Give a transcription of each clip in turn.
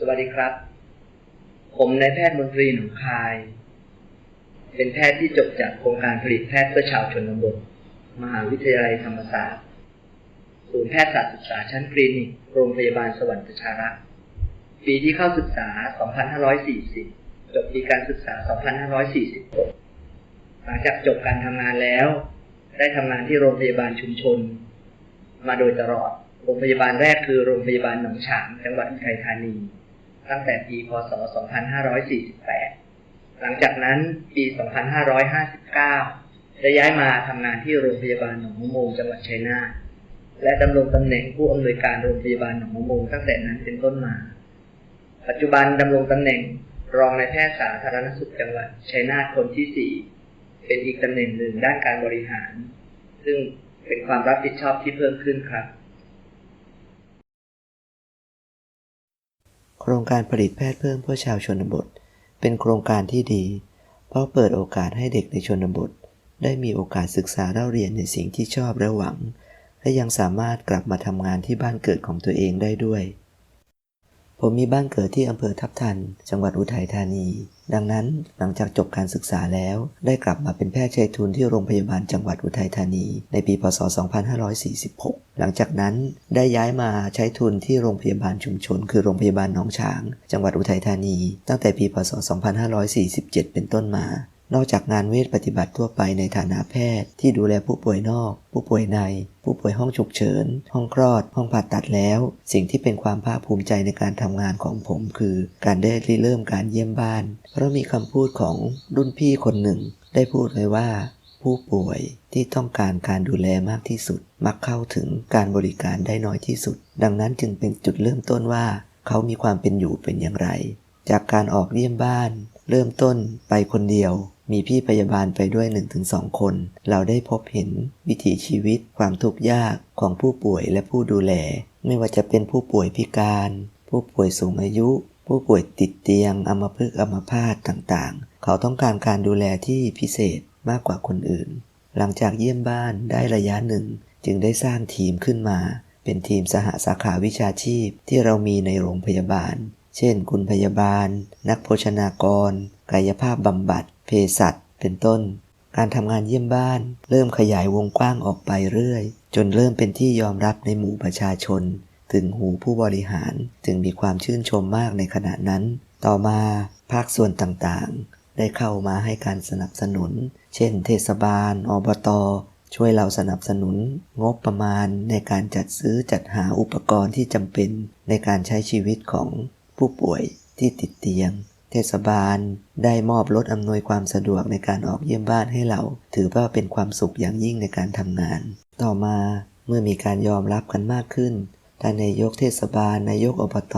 สวัสดีครับ ผมนายแพทย์มนตรีหนองคาย เป็นแพทย์ที่จบจากโครงการผลิตแพทย์เพื่อชาวชนบท มหาวิทยาลัยธรรมศาสตร์ ศูนย์แพทยศาสตร์ศึกษาชั้นคลินิก โรงพยาบาลสวรรค์ประชารักษ์ ปีที่เข้าศึกษา 2540 จบปีการศึกษา 2546 หลังจากจบการทำงานแล้ว ได้ทำงานที่โรงพยาบาลชุมชน มาโดยตลอดโรงพยาบาลแรกคือโรงพยาบาลหนองฉางจังหวัดอุทัยธานี ตั้งแต่ปีพศ 2548 หลังจากนั้นปี 2559 ได้ย้ายมาทำงานที่โรงพยาบาลหนองมะโมงจังหวัดชัยนาทและดำรงตำแหน่งผู้อำนวยการโรงพยาบาลหนองมะโมงตั้งแต่นั้นเป็นต้นมา ปัจจุบันดำรงตำแหน่งรองนายแพทย์สาธารณสุขจังหวัดชัยนาทคนที่ 4 เป็นอีกตำแหน่งหนึ่งด้านการบริหาร ซึ่งเป็นความรับผิดชอบที่เพิ่มขึ้นครับ โครงการผลิตแพทย์เพิ่มเพื่อชาวชนบท เป็นโครงการที่ดี เพราะเปิดโอกาสให้เด็กในชนบท ได้มีโอกาสศึกษาเล่าเรียนในสิ่งที่ชอบและหวัง และยังสามารถกลับมาทำงานที่บ้านเกิดของตัวเองได้ด้วย ผมมีบ้านเกิดที่อำเภอทับทัน จังหวัดอุทัยธานี ดังนั้นหลังจากจบการศึกษาแล้ว ได้กลับมาเป็นแพทย์ชัยทุนที่โรงพยาบาลจังหวัดอุทัยธานีในปี พศ 2546 หลังจากนั้นได้ย้ายมาใช้ทุนที่โรงพยาบาลชุมชน คือโรงพยาบาลหนองฉาง จังหวัดอุทัยธานี ตั้งแต่ปี พศ 2547 เป็นต้นมา นอกจากงานเวชปฏิบัติทั่วไปในฐานะแพทย์ที่ดูแลผู้ป่วยนอก ผู้ป่วยใน ผู้ป่วยห้องฉุกเฉิน ห้องคลอด ห้องผ่าตัดแล้ว สิ่งที่เป็นความภาคภูมิใจในการทำงานของผม คือการได้ริเริ่มการเยี่ยมบ้าน เพราะมีคำพูดของรุ่นพี่คนหนึ่ง ได้พูดไว้ว่า ผู้ป่วยที่ต้องการการดูแลมากที่สุด มักเข้าถึงการบริการได้น้อยที่สุด ดังนั้นจึงเป็นจุดเริ่มต้นว่า เขามีความเป็นอยู่เป็นอย่างไร จากการออกเยี่ยมบ้าน เริ่มต้นไปคนเดียว มีพี่พยาบาลไปด้วย 1-2 คน เราได้พบเห็นวิถีชีวิตความทุกข์ยากของผู้ป่วยและผู้ดูแล ไม่ว่าจะเป็นผู้ป่วยพิการ ผู้ป่วยสูงอายุ ผู้ป่วยติดเตียงอัมพฤกษ์อัมพาตต่างๆ เขาต้องการการดูแลที่พิเศษมากกว่าคนอื่น หลังจากเยี่ยมบ้านได้ระยะหนึ่ง จึงได้สร้างทีมขึ้นมา เป็นทีมสหสาขาวิชาชีพที่เรามีในโรงพยาบาล เช่น คุณพยาบาล นักโภชนากร กายภาพบำบัด เภสัช เป็นต้น การทำงานเยี่ยมบ้าน เริ่มขยายวงกว้างออกไปเรื่อย จนเริ่มเป็นที่ยอมรับในหมู่ประชาชน ถึงหูผู้บริหาร จึงมีความชื่นชมมากในขณะนั้น ต่อมาภาคส่วนต่างๆ ได้เข้ามาให้การสนับสนุน เช่น เทศบาล อบตช่วยเราสนับสนุนงบประมาณในการจัดซื้อจัดหาอุปกรณ์ที่จำเป็นในการใช้ชีวิตของ ผู้ป่วยที่ติดเตียง เทศบาลได้มอบรถอำนวยความสะดวกในการออกเยี่ยมบ้านให้เรา ถือว่าเป็นความสุขอย่างยิ่งในการทำงาน ต่อมาเมื่อมีการยอมรับกันมากขึ้นท่านนายกเทศบาลนายกอบต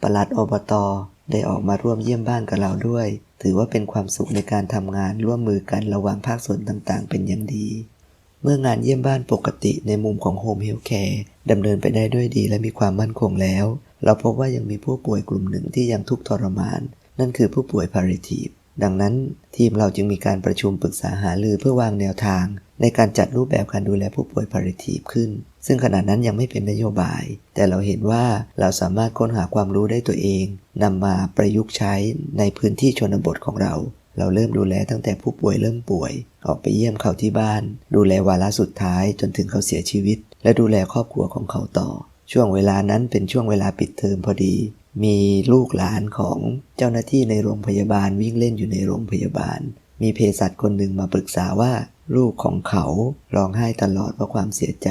ปลัดอบตได้ออกมาร่วมเยี่ยมบ้านกับเราด้วย ถือว่าเป็นความสุขในการทำงานร่วมมือกันระหว่างภาคส่วนต่างๆ เป็นอย่างดี เมื่องานเยี่ยมบ้านปกติในมุมของโฮมเฮลท์แคร์ดำเนินไปได้ด้วยดีและมีความมั่นคงแล้ว เราพบว่ายังมีผู้ป่วยกลุ่มหนึ่งที่ยังทุกข์ทรมาน นั่นคือผู้ป่วยพาริทีฟดังนั้นทีมเราจึงมีการประชุมปรึกษาหารือเพื่อวางแนวทาง ในการจัดรูปแบบการดูแลผู้ป่วยพาริทีฟขึ้น ซึ่งขณะนั้นยังไม่เป็นนโยบาย แต่เราเห็นว่าเราสามารถค้นหาความรู้ได้ตัวเองนำมาประยุกต์ใช้ในพื้นที่ชนบทของเรา เราเริ่มดูแลตั้งแต่ผู้ป่วยเริ่มป่วย ออกไปเยี่ยมเขาที่บ้าน ดูแลวาระสุดท้ายจนถึงเขาเสียชีวิต และดูแลครอบครัวของเขาต่อ ช่วงเวลานั้นเป็นช่วงเวลาปิดเทอมพอดี มีลูกหลานของเจ้าหน้าที่ในโรงพยาบาลวิ่งเล่นอยู่ในโรงพยาบาล มีเภสัชคนหนึ่งมาปรึกษาว่า ลูกของเขาร้องไห้ตลอดเพราะความเสียใจ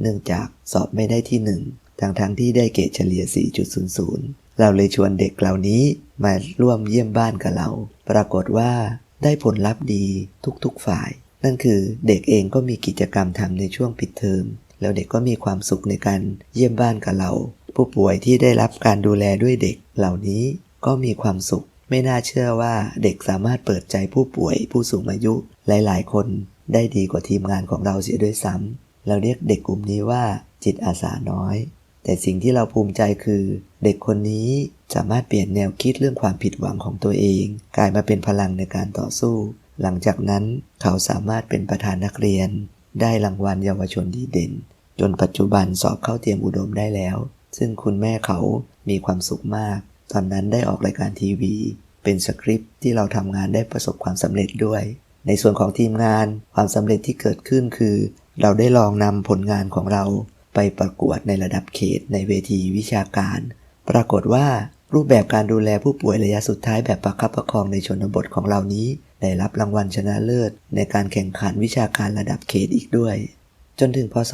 เนื่องจากสอบไม่ได้ที่หนึ่งทั้งทั้งที่ได้เกรดเฉลี่ย 4.00 เราเลยชวนเด็กเหล่านี้มาร่วมเยี่ยมบ้านกับเรา ปรากฏว่าได้ผลลัพธ์ดีทุกๆฝ่าย นั่นคือเด็กเองก็มีกิจกรรมทำในช่วงปิดเทอม แล้วเด็กก็มีความสุขในการเยี่ยมบ้านกับเรา ผู้ป่วยที่ได้รับการดูแลด้วยเด็กเหล่านี้ก็มีความสุข ไม่น่าเชื่อว่าเด็กสามารถเปิดใจผู้ป่วยผู้สูงอายุหลาย ๆ คนได้ดีกว่าทีมงานของเราเสียด้วยซ้ำเราเรียกเด็กกลุ่มนี้ว่าจิตอาสาน้อย แต่สิ่งที่เราภูมิใจคือ เด็กคนนี้สามารถเปลี่ยนแนวคิดเรื่องความผิดหวังของตัวเอง กลายมาเป็นพลังในการต่อสู้ หลังจากนั้นเขาสามารถเป็นประธานนักเรียน ได้รางวัลเยาวชนดีเด่น จนปัจจุบันสอบเข้าเตรียมอุดมได้แล้ว ซึ่งคุณแม่เขามีความสุขมาก ตอนนั้นได้ออกรายการทีวี เป็นสคริปต์ที่เราทำงานได้ประสบความสำเร็จด้วย ในส่วนของทีมงานความสำเร็จที่เกิดขึ้นคือ เราได้ลองนำผลงานของเราไปประกวดในระดับเขตในเวทีวิชาการ ปรากฏว่ารูปแบบการดูแลผู้ป่วยระยะสุดท้ายแบบประคับประคองในชนบทของเรานี้ ได้รับรางวัลชนะเลิศ ในการแข่งขันวิชาการระดับเขตอีกด้วย จนถึงพศ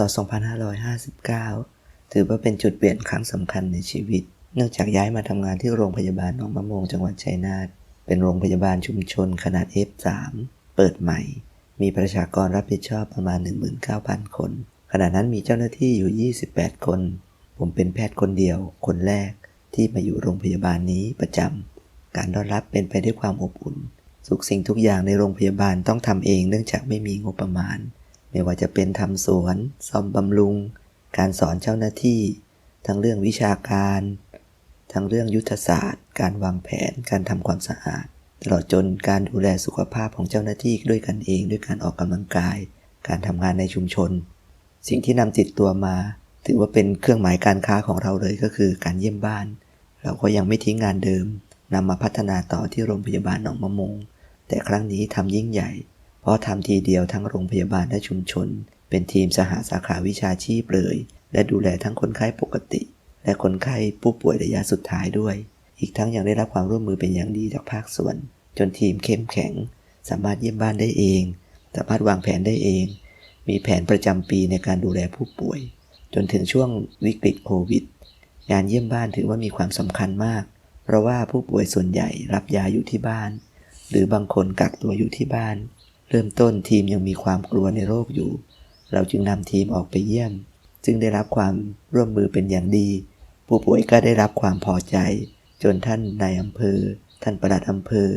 2559 ถือว่าเป็นจุดเปลี่ยนครั้งสำคัญในชีวิต เนื่องจากย้ายมาทำงานที่โรงพยาบาลหนองมะโมงจังหวัดชัยนาท เป็นโรงพยาบาลชุมชนขนาด F3 เปิดใหม่ มีประชากรรับผิดชอบประมาณ 19,000 คน ขณะนั้นมีเจ้าหน้าที่อยู่ 28 คน ผมเป็นแพทย์คนเดียว คนแรกที่มาอยู่โรงพยาบาลนี้ประจำ การต้อนรับเป็นไปด้วยความอบอุ่นทุกสิ่งทุกอย่างในโรงพยาบาลต้องทำเองเนื่องจากไม่มีงบประมาณ ไม่ว่าจะเป็นทำสวนซ่อมบำรุง การสอนเจ้าหน้าที่ ทั้งเรื่องวิชาการ ทั้งเรื่องยุทธศาสตร์ การวางแผนการทำความสะอาด ตลอดจนการดูแลสุขภาพของเจ้าหน้าที่ด้วยกันเอง ด้วยการออกกำลังกาย การทำงานในชุมชน สิ่งที่นำติดตัวมา ถือว่าเป็นเครื่องหมายการค้าของเราเลยก็คือการเยี่ยมบ้าน เราก็ยังไม่ทิ้งงานเดิมนำมาพัฒนาต่อที่โรงพยาบาลหนองมะมง แต่ครั้งนี้ทำยิ่งใหญ่ เพราะทำทีเดียวทั้งโรงพยาบาลและชุมชน เป็นทีมสหสาขาวิชาชีพเลย และดูแลทั้งคนไข้ปกติ และคนไข้ผู้ป่วยระยะสุดท้ายด้วย อีกทั้งยังได้รับความร่วมมือเป็นอย่างดีจากภาคส่วน จนทีมเข้มแข็ง สามารถเยี่ยมบ้านได้เอง สามารถวางแผนได้เอง มีแผนประจำปีในการดูแลผู้ป่วย จนถึงช่วงวิกฤตโควิด งานเยี่ยมบ้านถือว่ามีความสำคัญมาก เพราะว่าผู้ป่วยส่วนใหญ่รับยาอยู่ที่บ้าน หรือบางคนกักตัวอยู่ที่บ้าน เริ่มต้นทีมยังมีความกลัวในโรคอยู่ เราจึงนำทีมออกไปเยี่ยม ซึ่งได้รับความร่วมมือเป็นอย่างดี ผู้ป่วยก็ได้รับความพอใจ จนท่านนายอำเภอ ท่านประหลัดอำเภอ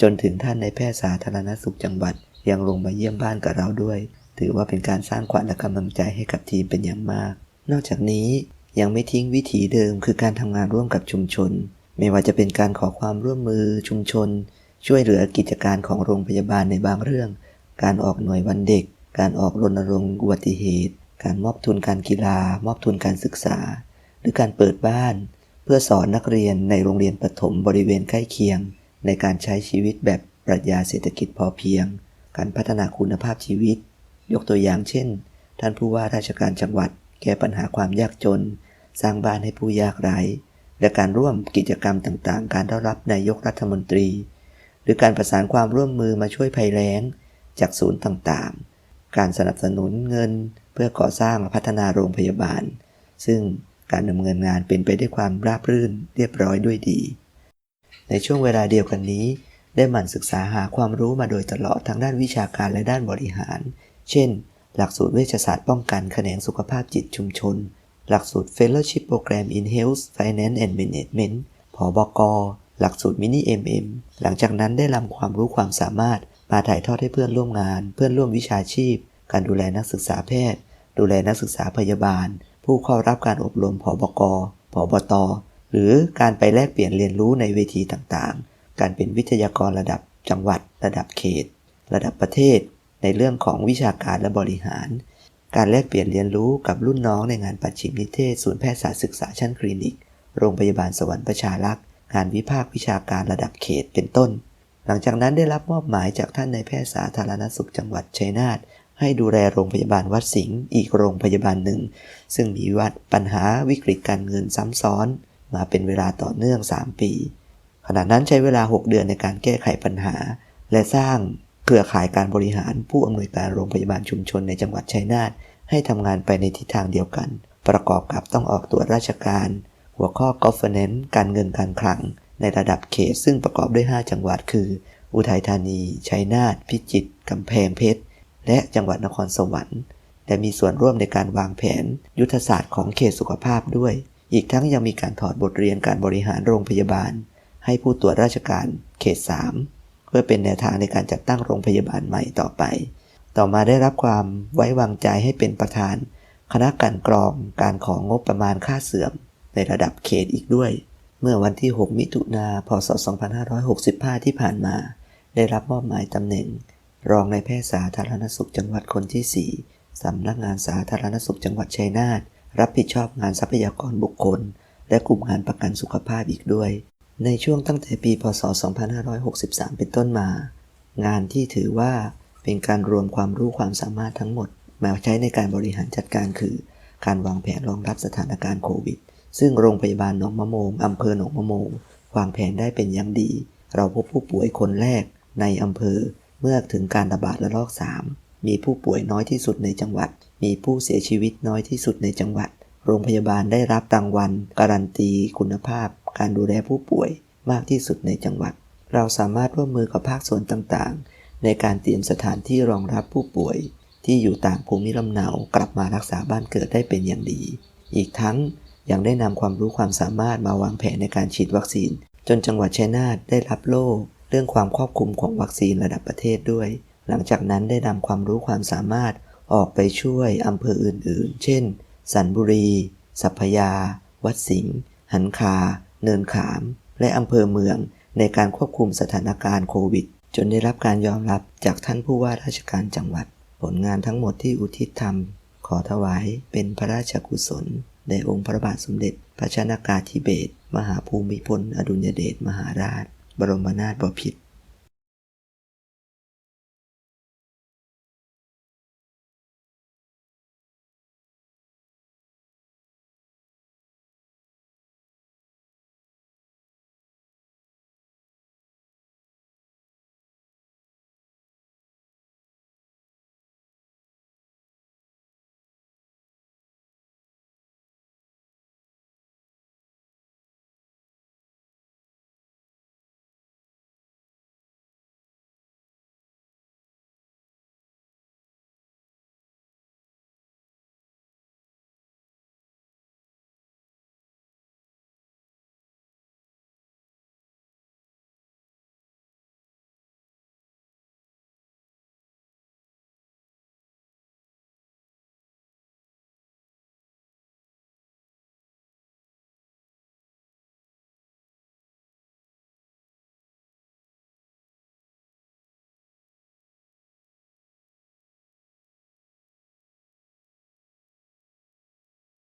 จนถึงท่านในแพทย์สาธารณสุขจังหวัด ยังลงมาเยี่ยมบ้านกับเราด้วย ถือว่าเป็นการสร้างขวัญและกำลังใจให้กับทีมเป็นอย่างมาก นอกจากนี้ยังไม่ทิ้งวิถีเดิมคือการทำงานร่วมกับชุมชน ไม่ว่าจะเป็นการขอความร่วมมือชุมชน ช่วยเหลือกิจการของโรงพยาบาลในบางเรื่อง การออกหน่วยวันเด็ก การออกรณรงค์อุบัติเหตุ การมอบทุนการกีฬา มอบทุนการศึกษา หรือการเปิดบ้าน เพื่อสอนนักเรียนในโรงเรียนประถมบริเวณใกล้เคียง ในการใช้ชีวิตแบบปรัชญาเศรษฐกิจพอเพียง การพัฒนาคุณภาพชีวิต ยกตัวอย่างเช่น ท่านผู้ว่าราชการจังหวัด แก้ปัญหาความยากจน สร้างบ้านให้ผู้ยากไร้ และการร่วมกิจกรรมต่างๆ การต้อนรับนายกรัฐมนตรี หรือการประสานความร่วมมือมาช่วยภัยแล้ง จากศูนย์ต่างๆ การสนับสนุนเงินเพื่อก่อสร้างและพัฒนาโรงพยาบาล ซึ่งการดำเนินงานเป็นไปด้วยความราบรื่นเรียบร้อยด้วยดี ในช่วงเวลาเดียวกันนี้ ได้หมั่นศึกษาหาความรู้มาโดยตลอดทางด้านวิชาการและด้านบริหาร เช่น หลักสูตรเวชศาสตร์ป้องกันแขนงสุขภาพจิตชุมชน หลักสูตร Fellowship Program in Health Finance and Management ผอบก หลักสูตร Mini MM หลังจากนั้นได้นำความรู้ความสามารถ มาถ่ายทอดให้เพื่อนร่วมงาน เพื่อนร่วมวิชาชีพ การดูแลนักศึกษาแพทย์ ดูแลนักศึกษาพยาบาล ผู้เข้ารับการอบรมผอบกผอบต หรือการไปแลกเปลี่ยนเรียนรู้ในเวทีต่างๆ การเป็นวิทยากรระดับจังหวัด ระดับเขต ระดับประเทศ ในเรื่องของวิชาการและบริหาร การแลกเปลี่ยนเรียนรู้กับรุ่นน้องในงานปัจฉิมนิเทศ ศูนย์แพทยศาสตร์ศึกษาชั้นคลินิก โรงพยาบาลสวรรค์ประชารักษ์ งานวิพากษ์วิชาการระดับเขตเป็นต้น หลังจากนั้นได้รับมอบหมายจากท่านในายแพทย์สาธารณสุขจังหวัดชัยนาทให้ดูแลโรงพยาบาลวัดสิงห์อีกโรงพยาบาลหนึ่ง ซึ่งมีวัดปัญหาวิกฤตการเงินซ้ำซ้อน มาเป็นเวลาต่อเนื่อง 3 ปี ขณะนั้นใช้เวลา 6 เดือนในการแก้ไขปัญหา และสร้างเครือข่ายการบริหารผู้อำนวยการโรงพยาบาลชุมชนในจังหวัดชัยนาทให้ทำงานไปในทิศทางเดียวกัน ประกอบกับต้องออกตรวจราชการ หัวข้อ governance การเงินการคลัง ในระดับเขต ซึ่งประกอบด้วย 5 จังหวัดคือ อุทัยธานี ชัยนาท พิจิตร กำแพงเพชร และจังหวัดนครสวรรค์ และมีส่วนร่วมในการวางแผน ยุทธศาสตร์ของเขตสุขภาพด้วย อีกทั้งยังมีการถอดบทเรียนการบริหารโรงพยาบาล ให้ผู้ตรวจราชการเขต 3 เพื่อเป็นแนวทางในการจัดตั้งโรงพยาบาลใหม่ต่อไป ต่อมาได้รับความไว้วางใจให้เป็นประธาน คณะกลันกรองการของงบประมาณค่าเสื่อม ในระดับเขตอีกด้วย เมื่อวันที่ 6 มิถุนา พศ 2565 ที่ผ่านมา ได้รับมอบหมายตำแหน่ง รองในายแพทย์สาธารณสุขจังหวัดคนที่ 4 สำนักงานสาธารณสุขจังหวัดชัยนาทรับผิดชอบงานทรัพยากรบุคคล และกลุ่มงานประกันสุขภาพอีกด้วย ในช่วงตั้งแต่ปี พศ 2563 เป็นต้นมา งานที่ถือว่าเป็นการรวมความรู้ความสามารถทั้งหมด มาใช้ในการบริหารจัดการคือ การวางแผนรองรับสถานการณ์โควิด ซึ่งโรงพยาบาลหนองมะโมงอำเภอหนองมะโมงวางแผนได้เป็นอย่างดี เราพบผู้ป่วยคนแรกในอำเภอเมื่อถึงการระบาดระลอก 3 มีผู้ป่วยน้อยที่สุดในจังหวัด มีผู้เสียชีวิตน้อยที่สุดในจังหวัด โรงพยาบาลได้รับรางวัล การันตีคุณภาพ การดูแลผู้ป่วยมากที่สุดในจังหวัด เราสามารถร่วมมือกับภาคส่วนต่างๆ ในการเตรียมสถานที่รองรับผู้ป่วย ที่อยู่ต่างภูมิลำเนากลับมารักษาบ้านเกิดได้เป็นอย่างดี อีกทั้ง ยังได้นำความรู้ความสามารถมาวางแผนในการฉีดวัคซีน จนจังหวัดชัยนาทได้รับโล่เรื่องความครอบคลุมของวัคซีนระดับประเทศด้วย หลังจากนั้นได้นำความรู้ความสามารถออกไปช่วยอำเภออื่นๆ เช่น สันบุรี สัพพยา วัดสิงห์ หันคา เนินขาม และอำเภอเมืองในการควบคุมสถานการณ์โควิด จนได้รับการยอมรับจากท่านผู้ว่าราชการจังหวัด ผลงานทั้งหมดที่อุทิศทำขอถวายเป็นพระราชกุศล ในองค์พระบาทสมเด็จ พระชนากาธิเบศรมหาภูมิพล อดุลยเดชมหาราช บรมนาถบพิตร